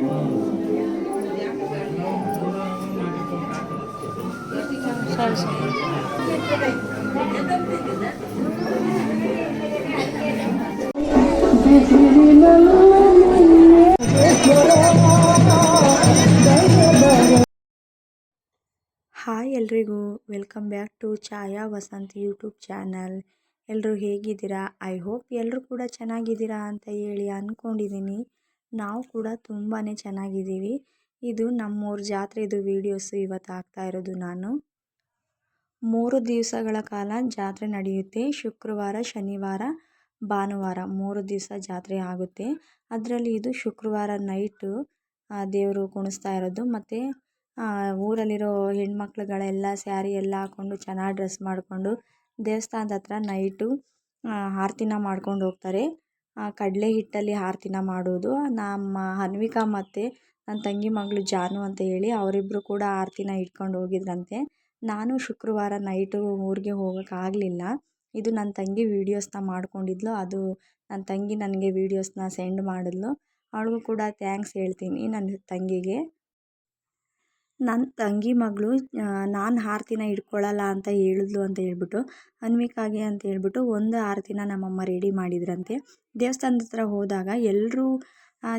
Hi ಎಲ್ರಿಗೂ, welcome back to Chhaya Vasanth YouTube channel. ಎಲ್ಲರೂ ಹೇಗಿದ್ದೀರಾ? ಐ ಹೋಪ್ ಎಲ್ಲರೂ ಕೂಡ ಚೆನ್ನಾಗಿದ್ದೀರಾ ಅಂತ ಹೇಳಿ ಅಂದ್ಕೊಂಡಿದ್ದೀನಿ ನಾವು ಕೂಡ ತುಂಬಾ ಚೆನ್ನಾಗಿದ್ದೀವಿ. ಇದು ನಮ್ಮೂರ ಜಾತ್ರೆದು ವೀಡಿಯೋಸು ಇವತ್ತು ಹಾಕ್ತಾ ಇರೋದು ನಾನು. ಮೂರು ದಿವಸಗಳ ಕಾಲ ಜಾತ್ರೆ ನಡೆಯುತ್ತೆ. ಶುಕ್ರವಾರ, ಶನಿವಾರ, ಭಾನುವಾರ ಮೂರು ದಿವಸ ಜಾತ್ರೆ ಆಗುತ್ತೆ. ಅದರಲ್ಲಿ ಇದು ಶುಕ್ರವಾರ ನೈಟು ದೇವರು ಕುಣಿಸ್ತಾ ಇರೋದು. ಮತ್ತು ಊರಲ್ಲಿರೋ ಹೆಣ್ಮಕ್ಳುಗಳೆಲ್ಲ ಸ್ಯಾರಿ ಎಲ್ಲ ಹಾಕ್ಕೊಂಡು ಚೆನ್ನಾಗಿ ಡ್ರೆಸ್ ಮಾಡಿಕೊಂಡು ದೇವಸ್ಥಾನದ ಹತ್ರ ನೈಟು ಆರತಿನ ಮಾಡ್ಕೊಂಡು ಹೋಗ್ತಾರೆ. ಕಡಲೆ ಹಿಟ್ಟಲ್ಲಿ ಆರತಿನ ಮಾಡೋದು. ನಮ್ಮ ಅನ್ವಿಕಾ ಮತ್ತು ನನ್ನ ತಂಗಿ ಮಗಳು ಜಾನು ಅಂತ ಹೇಳಿ ಅವರಿಬ್ಬರು ಕೂಡ ಆರತಿನ ಇಟ್ಕೊಂಡು ಹೋಗಿದ್ರಂತೆ. ನಾನು ಶುಕ್ರವಾರ ನೈಟು ಊರಿಗೆ ಹೋಗೋಕ್ಕಾಗಲಿಲ್ಲ ಇದು ನನ್ನ ತಂಗಿ ವೀಡಿಯೋಸ್ನ ಮಾಡ್ಕೊಂಡಿದ್ಲು. ಅದು ನನ್ನ ತಂಗಿ ನನಗೆ ವೀಡಿಯೋಸ್ನ ಸೆಂಡ್ ಮಾಡಿದ್ಲು. ಅವಳಿಗೂ ಕೂಡ ಥ್ಯಾಂಕ್ಸ್ ಹೇಳ್ತೀನಿ ನನ್ನ ತಂಗಿಗೆ. ನನ್ನ ತಂಗಿ ಮಗಳು ನಾನು ಆರತಿನ ಹಿಡ್ಕೊಳಲ್ಲ ಅಂತ ಹೇಳಿದ್ಲು ಅಂತ ಹೇಳ್ಬಿಟ್ಟು, ಅನ್ವಿಕಾಗೆ ಅಂತ ಹೇಳ್ಬಿಟ್ಟು ಒಂದು ಆರತಿನ ನಮ್ಮಮ್ಮ ರೆಡಿ ಮಾಡಿದ್ರಂತೆ. ದೇವಸ್ಥಾನದ ಹತ್ರ ಹೋದಾಗ ಎಲ್ಲರೂ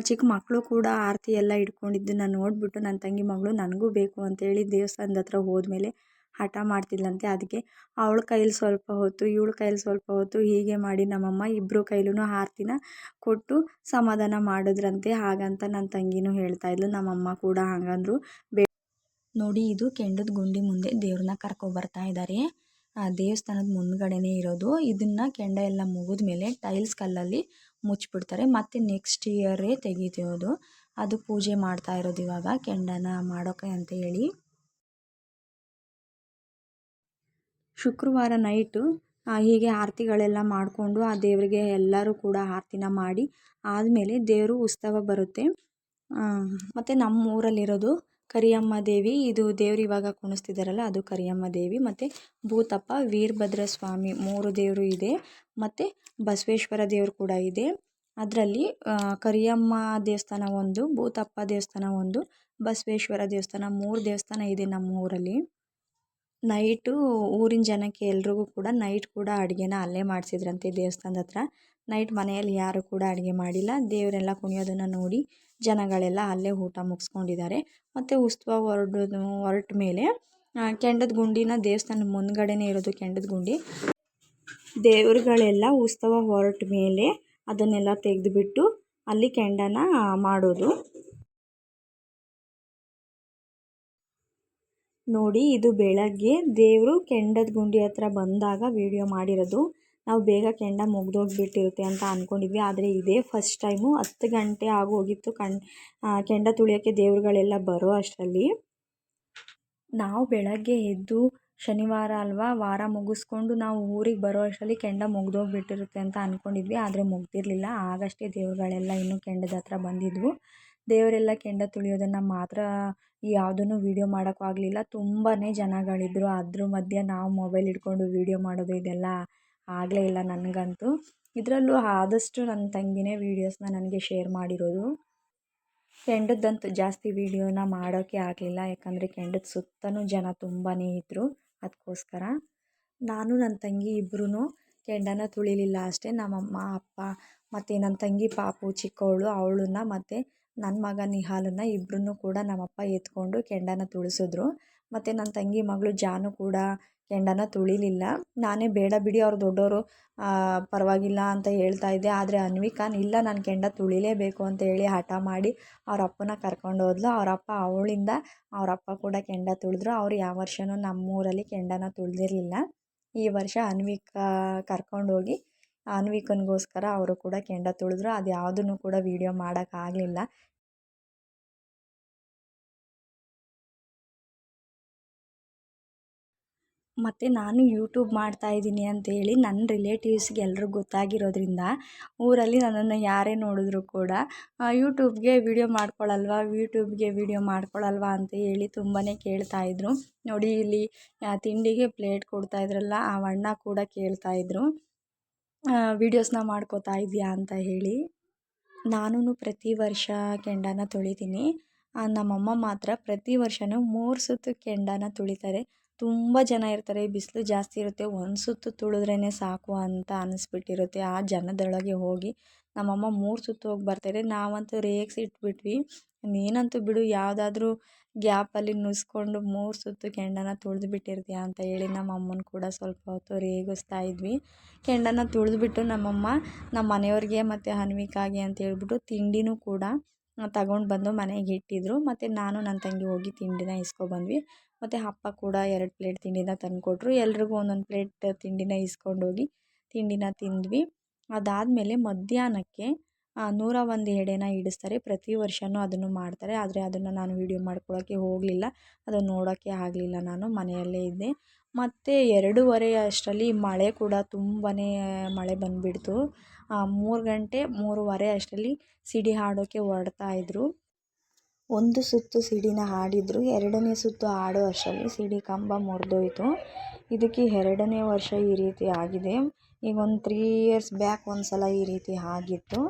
ಚಿಕ್ಕ ಮಕ್ಕಳು ಕೂಡ ಆರತಿ ಎಲ್ಲ ಇಟ್ಕೊಂಡಿದ್ದನ್ನು ನೋಡಿಬಿಟ್ಟು ನನ್ನ ತಂಗಿ ಮಗಳು, ನನಗೂ ಬೇಕು ಅಂತೇಳಿ ದೇವಸ್ಥಾನದ ಹತ್ರ ಹೋದ್ಮೇಲೆ ಹಠ ಮಾಡ್ತಿದ್ಲಂತೆ. ಅದಕ್ಕೆ ಅವಳ ಕೈಲಿ ಸ್ವಲ್ಪ ಹೊತ್ತು, ಇವಳ ಕೈಲಿ ಸ್ವಲ್ಪ ಹೊತ್ತು ಹೀಗೆ ಮಾಡಿ ನಮ್ಮಮ್ಮ ಇಬ್ಬರು ಕೈಲೂ ಆರತಿನ ಕೊಟ್ಟು ಸಮಾಧಾನ ಮಾಡಿದ್ರಂತೆ. ಹಾಗಂತ ನನ್ನ ತಂಗಿನೂ ಹೇಳ್ತಾಯಿದ್ಲು ನಮ್ಮಮ್ಮ ಕೂಡ ಹಾಗಂದ್ರು ಬೇ ನೋಡಿ, ಇದು ಕೆಂಡದ ಗುಂಡಿ ಮುಂದೆ ದೇವ್ರನ್ನ ಕರ್ಕೊಬರ್ತಾ ಇದ್ದಾರೆ ಆ ದೇವಸ್ಥಾನದ ಮುಂದ್ಗಡೆನೇ ಇರೋದು. ಇದನ್ನ ಕೆಂಡ ಎಲ್ಲ ಮುಗಿದ ಮೇಲೆ ಟೈಲ್ಸ್ ಕಲ್ಲಲ್ಲಿ ಮುಚ್ಚಿಬಿಡ್ತಾರೆ ಮತ್ತೆ ನೆಕ್ಸ್ಟ್ ಇಯರೇ ತೆಗಿತಿರೋದು ಅದು. ಪೂಜೆ ಮಾಡ್ತಾ ಇರೋದು ಇವಾಗ. ಕೆಂಡನ ಮಾಡೋಕೆ ಅಂತ ಹೇಳಿ. ಶುಕ್ರವಾರ ನೈಟು ಹೀಗೆ ಆರತಿಗಳೆಲ್ಲ ಮಾಡಿಕೊಂಡು ಆ ದೇವರಿಗೆ ಎಲ್ಲರೂ ಕೂಡ ಆರತಿನ ಮಾಡಿ ಆದಮೇಲೆ ದೇವರು ಉತ್ಸವ ಬರುತ್ತೆ. ಮತ್ತು ನಮ್ಮ ಊರಲ್ಲಿರೋದು ಕರಿಯಮ್ಮ ದೇವಿ, ಇದು ದೇವ್ರು ಇವಾಗ ಕುಣಿಸ್ತಿದ್ದಾರಲ್ಲ ಅದು ಕರಿಯಮ್ಮ ದೇವಿ. ಮತ್ತು ಭೂತಪ್ಪ ವೀರಭದ್ರ ಸ್ವಾಮಿ ಮೂರು ದೇವರು ಇದೆ. ಮತ್ತು ಬಸವೇಶ್ವರ ದೇವರು ಕೂಡ ಇದೆ. ಅದರಲ್ಲಿ ಕರಿಯಮ್ಮ ದೇವಸ್ಥಾನ ಒಂದು, ಭೂತಪ್ಪ ದೇವಸ್ಥಾನ ಒಂದು, ಬಸವೇಶ್ವರ ದೇವಸ್ಥಾನ ಮೂರು ದೇವಸ್ಥಾನ ಇದೆ ನಮ್ಮ ಊರಲ್ಲಿ ನೈಟು ಊರಿನ ಜನಕ್ಕೆ ಎಲ್ರಿಗೂ ಕೂಡ ನೈಟ್ ಕೂಡ ಅಡುಗೆನ ಅಲ್ಲೇ ಮಾಡಿಸಿದ್ರಂತೆ ದೇವಸ್ಥಾನದ ಹತ್ರ. ನೈಟ್ ಮನೆಯಲ್ಲಿ ಯಾರು ಕೂಡ ಅಡುಗೆ ಮಾಡಿಲ್ಲ. ದೇವರೆಲ್ಲ ಕುಣಿಯೋದನ್ನು ನೋಡಿ ಜನಗಳೆಲ್ಲ ಅಲ್ಲೇ ಊಟ ಮುಗಿಸ್ಕೊಂಡಿದ್ದಾರೆ. ಮತ್ತು ಉತ್ಸವ ಹೊರಡೋದು ಹೊರಟ ಮೇಲೆ ಕೆಂಡದ ಗುಂಡಿನ ದೇವಸ್ಥಾನದ ಮುಂದ್ಗಡೆನೇ ಇರೋದು ಕೆಂಡದ ಗುಂಡಿ. ದೇವರುಗಳೆಲ್ಲ ಉತ್ಸವ ಹೊರಟ ಮೇಲೆ ಅದನ್ನೆಲ್ಲ ತೆಗೆದುಬಿಟ್ಟು ಅಲ್ಲಿ ಕೆಂಡನ ಮಾಡೋದು. ನೋಡಿ, ಇದು ಬೆಳಗ್ಗೆ ದೇವರು ಕೆಂಡದ ಗುಂಡಿ ಹತ್ರ ಬಂದಾಗ ವಿಡಿಯೋ ಮಾಡಿರೋದು. ನಾವು ಬೇಗ ಕೆಂಡ ಮುಗಿದೋಗ್ಬಿಟ್ಟಿರುತ್ತೆ ಅಂತ ಅಂದ್ಕೊಂಡಿದ್ವಿ ಆದರೆ ಇದೇ ಫಸ್ಟ್ ಟೈಮು ಹತ್ತು ಗಂಟೆ ಆಗೋಗಿತ್ತು ಕಣ್ ಕೆಂಡ ತುಳಿಯೋಕ್ಕೆ ದೇವರುಗಳೆಲ್ಲ ಬರೋ ಅಷ್ಟರಲ್ಲಿ. ನಾವು ಬೆಳಗ್ಗೆ ಎದ್ದು ಶನಿವಾರ ಅಲ್ವಾ ವಾರ ಮುಗಿಸ್ಕೊಂಡು ನಾವು ಊರಿಗೆ ಬರೋ ಅಷ್ಟರಲ್ಲಿ ಕೆಂಡ ಮುಗ್ದೋಗ್ಬಿಟ್ಟಿರುತ್ತೆ ಅಂತ ಅಂದ್ಕೊಂಡಿದ್ವಿ ಆದರೆ ಮುಗ್ದಿರಲಿಲ್ಲ. ಆಗಷ್ಟೇ ದೇವರುಗಳೆಲ್ಲ ಇನ್ನೂ ಕೆಂಡದ ಹತ್ರ ಬಂದಿದ್ವು. ದೇವರೆಲ್ಲ ಕೆಂಡ ತುಳಿಯೋದನ್ನು ಮಾತ್ರ ಯಾವುದನ್ನು ವೀಡಿಯೋ ಮಾಡೋಕ್ಕಾಗಲಿಲ್ಲ ತುಂಬಾ ಜನಗಳಿದ್ದರು ಅದ್ರ ಮಧ್ಯೆ ನಾವು ಮೊಬೈಲ್ ಹಿಡ್ಕೊಂಡು ವೀಡಿಯೋ ಮಾಡೋದು ಇದೆಲ್ಲ ಆಗಲೇ ಇಲ್ಲ ನನಗಂತೂ. ಇದರಲ್ಲೂ ಆದಷ್ಟು ನನ್ನ ತಂಗಿನೇ ವೀಡಿಯೋಸ್ನ ನನಗೆ ಶೇರ್ ಮಾಡಿರೋದು. ಕೆಂಡದ್ದಂತೂ ಜಾಸ್ತಿ ವೀಡಿಯೋನ ಮಾಡೋಕ್ಕೆ ಆಗಲಿಲ್ಲ, ಯಾಕಂದರೆ ಕೆಂಡದ ಸುತ್ತಲೂ ಜನ ತುಂಬಾ ಇದ್ದರು ಅದಕ್ಕೋಸ್ಕರ ನಾನು ನನ್ನ ತಂಗಿ ಇಬ್ಬರೂ ಕೆಂಡನ ತುಳಿಲಿಲ್ಲ ಅಷ್ಟೇ. ನಮ್ಮಮ್ಮ, ಅಪ್ಪ ಮತ್ತು ನನ್ನ ತಂಗಿ ಪಾಪು ಚಿಕ್ಕವಳು ಅವಳನ್ನ ಮತ್ತು ನನ್ನ ಮಗ ನಿಹಾಲನ್ನ ಇಬ್ಬರನ್ನೂ ಕೂಡ ನಮ್ಮಪ್ಪ ಎತ್ಕೊಂಡು ಕೆಂಡನ ತುಳಿಸಿದ್ರು. ಮತ್ತು ನನ್ನ ತಂಗಿ ಮಗಳು ಜಾನು ಕೂಡ ಕೆಂಡನ ತುಳಿಲಿಲ್ಲ. ನಾನೇ ಬೇಡ ಬಿಡಿ ಅವ್ರು ದೊಡ್ಡವರು ಪರವಾಗಿಲ್ಲ ಅಂತ ಹೇಳ್ತಾ ಇದ್ದೆ. ಆದರೆ ಅನ್ವಿಕಾನ್, ಇಲ್ಲ, ನಾನು ಕೆಂಡ ತುಳಿಲೇಬೇಕು ಅಂತ ಹೇಳಿ ಹಠ ಮಾಡಿ ಅವ್ರ ಅಪ್ಪನ ಕರ್ಕೊಂಡು ಹೋದ್ಲು. ಅವ್ರ ಅಪ್ಪ ಅವಳಿಂದ ಅವ್ರ ಅಪ್ಪ ಕೂಡ ಕೆಂಡ ತುಳಿದ್ರು. ಅವ್ರು ಯಾವ ವರ್ಷವೂ ನಮ್ಮೂರಲ್ಲಿ ಕೆಂಡನ ತುಳಿದಿರಲಿಲ್ಲ. ಈ ವರ್ಷ ಅನ್ವಿಕಾ ಕರ್ಕೊಂಡೋಗಿ ಅನ್ವಿಕನಿಗೋಸ್ಕರ ಅವರು ಕೂಡ ಕೆಂಡ ತುಳಿದ್ರು. ಅದು ಯಾವುದನ್ನು ಕೂಡ ವೀಡಿಯೋ ಮಾಡೋಕ್ಕಾಗಲಿಲ್ಲ. ಮತ್ತು ನಾನು ಯೂಟ್ಯೂಬ್ ಮಾಡ್ತಾಯಿದ್ದೀನಿ ಅಂತೇಳಿ ನನ್ನ ರಿಲೇಟಿವ್ಸ್ಗೆ ಎಲ್ರಿಗೂ ಗೊತ್ತಾಗಿರೋದ್ರಿಂದ ಊರಲ್ಲಿ ನನ್ನನ್ನು ಯಾರೇ ನೋಡಿದ್ರು ಕೂಡ ಯೂಟ್ಯೂಬ್ಗೆ ವೀಡಿಯೋ ಮಾಡ್ಕೊಳ್ಳಲ್ವಾ ಯೂಟ್ಯೂಬ್ಗೆ ವೀಡಿಯೋ ಮಾಡ್ಕೊಳ್ಳಲ್ವಾ ಅಂತ ಹೇಳಿ ತುಂಬಾ ಕೇಳ್ತಾಯಿದ್ರು ನೋಡಿ ಇಲ್ಲಿ ತಿಂಡಿಗೆ ಪ್ಲೇಟ್ ಕೊಡ್ತಾಯಿದ್ರಲ್ಲ ಆ ಅಣ್ಣ ಕೂಡ ಕೇಳ್ತಾಯಿದ್ರು ವೀಡಿಯೋಸ್ನ ಮಾಡ್ಕೋತಾ ಇದೆಯಾ ಅಂತ ಹೇಳಿ ನಾನು ಪ್ರತಿ ವರ್ಷ ಕೆಂಡನ ತೊಳಿತೀನಿ. ನಮ್ಮಮ್ಮ ಮಾತ್ರ ಪ್ರತಿ ವರ್ಷವೂ ಮೂರು ಸುತ್ತು ಕೆಂಡನ ತುಳಿತಾರೆ. ತುಂಬ ಜನ ಇರ್ತಾರೆ, ಬಿಸಿಲು ಜಾಸ್ತಿ ಇರುತ್ತೆ, ಒಂದು ಸುತ್ತು ತುಳಿದ್ರೇ ಸಾಕು ಅಂತ ಅನ್ನಿಸ್ಬಿಟ್ಟಿರುತ್ತೆ ಆ ಜನದೊಳಗೆ ಹೋಗಿ. ನಮ್ಮಮ್ಮ ಮೂರು ಸುತ್ತು ಹೋಗಿ ಬರ್ತಾರೆ ನಾವಂತೂ ರೇಗಿಸಿಟ್ಬಿಟ್ವಿ ನೀನಂತೂ ಬಿಡು, ಯಾವುದಾದ್ರೂ ಗ್ಯಾಪಲ್ಲಿ ನುಸ್ಕೊಂಡು ಮೂರು ಸುತ್ತು ಕೆಂಡನ ತುಳಿದು ಬಿಟ್ಟಿರ್ತೀಯ ಅಂತ ಹೇಳಿ ನಮ್ಮಮ್ಮನ ಕೂಡ ಸ್ವಲ್ಪ ಹೊತ್ತು ರೇಗಿಸ್ತಾ ಇದ್ವಿ. ಕೆಂಡನ ತುಳಿದ್ಬಿಟ್ಟು ನಮ್ಮಮ್ಮ ನಮ್ಮ ಮನೆಯವ್ರಿಗೆ ಮತ್ತು ಹನ್ವಿಕಾಗೆ ಅಂತ ಹೇಳ್ಬಿಟ್ಟು ತಿಂಡಿನೂ ಕೂಡ ತಗೊಂಡು ಬಂದು ಮನೆಗೆ ಇಟ್ಟಿದ್ರು. ಮತ್ತು ನಾನು ನನ್ನ ತಂಗಿ ಹೋಗಿ ತಿಂಡಿನ ಇಸ್ಕೊಬಂದ್ವಿ. ಮತ್ತು ಅಪ್ಪ ಕೂಡ ಎರಡು ಪ್ಲೇಟ್ ತಿಂಡಿನ ತಂದುಕೊಟ್ರು. ಎಲ್ರಿಗೂ ಒಂದೊಂದು ಪ್ಲೇಟ್ ತಿಂಡಿನ ಇಸ್ಕೊಂಡೋಗಿ ತಿಂಡಿನ ತಿಂದ್ವಿ. ಅದಾದಮೇಲೆ ಮಧ್ಯಾಹ್ನಕ್ಕೆ ನೂರ ಒಂದು ಎಡೆನ ಇಡಿಸ್ತಾರೆ. ಪ್ರತಿ ವರ್ಷವೂ ಅದನ್ನು ಮಾಡ್ತಾರೆ. ಆದರೆ ಅದನ್ನು ನಾನು ವೀಡಿಯೋ ಮಾಡ್ಕೊಳ್ಳೋಕ್ಕೆ ಹೋಗಲಿಲ್ಲ. ಅದನ್ನು ನೋಡೋಕ್ಕೆ ಆಗಲಿಲ್ಲ ನಾನು. ಮನೆಯಲ್ಲೇ ಇದ್ದೆ. ಮತ್ತು ಎರಡೂವರೆ ಅಷ್ಟರಲ್ಲಿ ಮಳೆ ಕೂಡ ತುಂಬಾ ಮಳೆ ಬಂದುಬಿಡ್ತು. ಮೂರು ಗಂಟೆ, ಮೂರುವರೆ ಅಷ್ಟರಲ್ಲಿ ಸಿಡಿ ಹಾಡೋಕ್ಕೆ ಹೊರಡ್ತಾ ಇದ್ದರು ಒಂದು ಸುತ್ತು ಸಿಡಿನ ಹಾಡಿದ್ರು. ಎರಡನೇ ಸುತ್ತು ಹಾಡೋ ಅಷ್ಟರಲ್ಲಿ ಸಿಡಿ ಕಂಬ ಮುರಿದೋಯ್ತು. ಇದಕ್ಕೆ ಎರಡನೇ ವರ್ಷ ಈ ರೀತಿ ಆಗಿದೆ. ಈಗ ಒಂದು ತ್ರೀ ಇಯರ್ಸ್ ಬ್ಯಾಕ್ ಒಂದು ಸಲ ಈ ರೀತಿ ಆಗಿತ್ತು.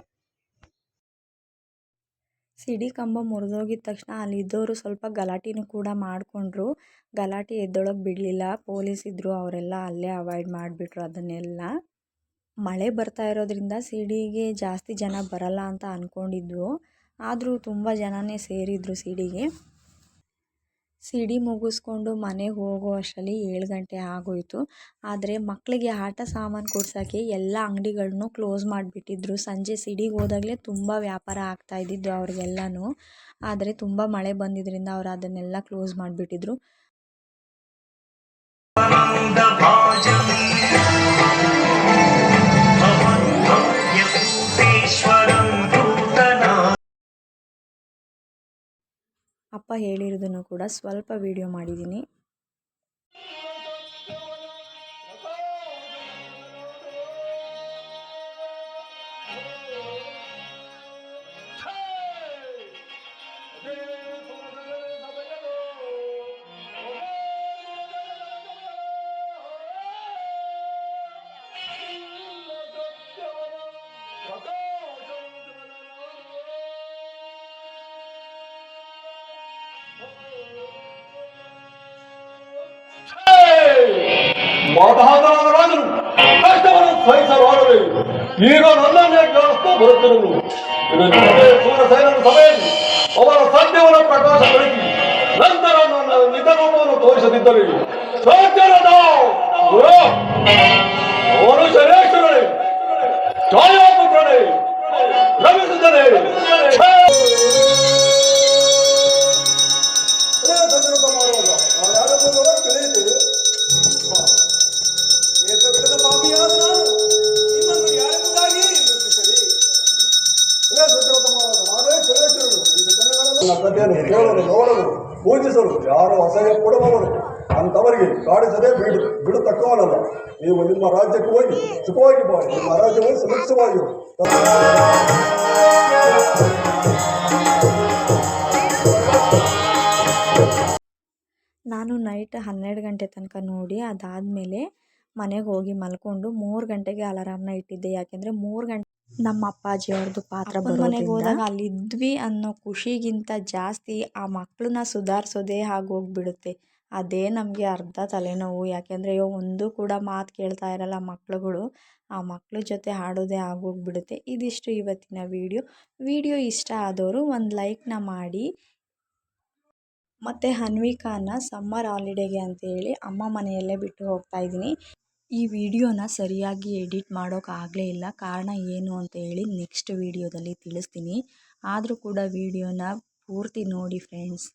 ಸಿಡಿ ಕಂಬ ಮುರಿದೋಗಿದ ತಕ್ಷಣ ಅಲ್ಲಿದ್ದವರು ಸ್ವಲ್ಪ ಗಲಾಟೆನೂ ಕೂಡ ಮಾಡಿಕೊಂಡ್ರು. ಗಲಾಟೆ ಎದ್ದೊಳಗೆ ಬಿಡಲಿಲ್ಲ. ಪೊಲೀಸ್ ಇದ್ದರು ಅವರೆಲ್ಲ ಅಲ್ಲೇ ಅವಾಯ್ಡ್ ಮಾಡಿಬಿಟ್ರು ಅದನ್ನೆಲ್ಲ. ಮಳೆ ಬರ್ತಾ ಇರೋದ್ರಿಂದ ಸಿಡಿಗೆ ಜಾಸ್ತಿ ಜನ ಬರಲ್ಲ ಅಂತ ಅಂದ್ಕೊಂಡಿದ್ವು ಆದರೂ ತುಂಬ ಜನನೇ ಸೇರಿದ್ರು ಸಿಡಿಗೆ. ಸಿಡಿ ಮುಗಿಸ್ಕೊಂಡು ಮನೆಗೆ ಹೋಗೋ ಅಷ್ಟರಲ್ಲಿ ಏಳು ಗಂಟೆ ಆಗೋಯಿತು. ಆದರೆ ಮಕ್ಕಳಿಗೆ ಆಟ ಸಾಮಾನು ಕೊಡ್ಸೋಕ್ಕೆ ಎಲ್ಲ ಅಂಗಡಿಗಳನ್ನೂ ಕ್ಲೋಸ್ ಮಾಡಿಬಿಟ್ಟಿದ್ರು. ಸಂಜೆ ಸಿಡಿಗೆ ಹೋದಾಗಲೇ ತುಂಬ ವ್ಯಾಪಾರ ಆಗ್ತಾ ಇದ್ದಿದ್ದು ಅವ್ರಿಗೆಲ್ಲನೂ. ಆದರೆ ತುಂಬ ಮಳೆ ಬಂದಿದ್ದರಿಂದ ಅವರು ಅದನ್ನೆಲ್ಲ ಕ್ಲೋಸ್ ಮಾಡಿಬಿಟ್ಟಿದ್ರು. ಅಪ್ಪ ಹೇಳಿರೋದನ್ನು ಕೂಡ ಸ್ವಲ್ಪ ವೀಡಿಯೋ ಮಾಡಿದ್ದೀನಿ. ಮಾತಾಡಲಾದ ರಾಜನು ಕಷ್ಟವನ್ನು ಸಹಿಸಲಾರದೆ ಈಗ ನನ್ನನ್ನೇ ಕೇಳಿಸ್ತಾ ಬರುತ್ತಿರುವುದು. ಇದು ಸೂರ್ಯಸೇನನ ಸಭೆಯಲ್ಲಿ ಅವರ ಸತ್ಯವನ್ನು ಪ್ರಕಾಶಗೊಳಿಸಿ ನಂತರ ನನ್ನ ನಿಜರೂಪವನ್ನು ತೋರಿಸದಿದ್ದರೆ ಸತ್ಯರದ ನನ್ನ ಕಥೆಯನ್ನು ಕೇಳಲು ನೋಡಲು ಪೂಜಿಸಲು ಯಾರು ಅಸಹ್ಯ ಕೊಡುವವರು ಅಂಥವರಿಗೆ ಕಾಡಿಸದೆ ಬಿಡು ಬಿಡತಕ್ಕವನಲ್ಲ ನೀವು ನಿಮ್ಮ ರಾಜ್ಯಕ್ಕೆ ಹೋಗಿ ಸುಖವಾಗಿ ಬಾ, ನಿಮ್ಮ ರಾಜ್ಯವು ಸುಭಿಕ್ಷವಾಗಿರು ನಾನು ನೈಟ್ ಹನ್ನೆರಡು ಗಂಟೆ ತನಕ ನೋಡಿ ಅದಾದಮೇಲೆ ಮನೆಗೆ ಹೋಗಿ ಮಲ್ಕೊಂಡು ಮೂರು ಗಂಟೆಗೆ ಅಲಾರಾಮ್ನ ಇಟ್ಟಿದ್ದೆ. ಯಾಕೆಂದರೆ ಮೂರು ಗಂಟೆ ನಮ್ಮ ಅಪ್ಪಾಜಿ ಅವ್ರದ್ದು ಪಾತ್ರ ಮನೆಗೆ ಹೋದಾಗ ಅಲ್ಲಿದ್ವಿ ಅನ್ನೋ ಖುಷಿಗಿಂತ ಜಾಸ್ತಿ ಆ ಮಕ್ಕಳನ್ನ ಸುಧಾರಿಸೋದೇ ಆಗೋಗ್ಬಿಡುತ್ತೆ. ಅದೇ ನಮಗೆ ಅರ್ಧ ತಲೆನೋವು. ಯಾಕೆಂದರೆ ಒಂದು ಕೂಡ ಮಾತು ಕೇಳ್ತಾ ಇರಲ್ಲ ಮಕ್ಕಳುಗಳು ಆ ಮಕ್ಕಳ ಜೊತೆ ಆಡೋದೇ ಆಗೋಗ್ಬಿಡುತ್ತೆ. ಇದಿಷ್ಟು ಇವತ್ತಿನ ವಿಡಿಯೋ. ವಿಡಿಯೋ ಇಷ್ಟ ಆದವರು ಒಂದು ಲೈಕ್ನ ಮಾಡಿ. ಮತ್ತು ಅನ್ವಿಕಾನ ಸಮ್ಮರ್ ಹಾಲಿಡೇಗೆ ಅಂತೇಳಿ ಅಮ್ಮ ಮನೆಯಲ್ಲೇ ಬಿಟ್ಟು ಹೋಗ್ತಾ ಇದ್ದೀನಿ. ಈ ವಿಡಿಯೋನ ಸರಿಯಾಗಿ ಎಡಿಟ್ ಮಾಡೋಕ್ಕಾಗಲೇ ಇಲ್ಲ. ಕಾರಣ ಏನು ಅಂತ ಹೇಳಿ ನೆಕ್ಸ್ಟ್ ವಿಡಿಯೋದಲ್ಲಿ ತಿಳಿಸ್ತೀನಿ. ಆದರೂ ಕೂಡ ವಿಡಿಯೋನ ಪೂರ್ತಿ ನೋಡಿ ಫ್ರೆಂಡ್ಸ್.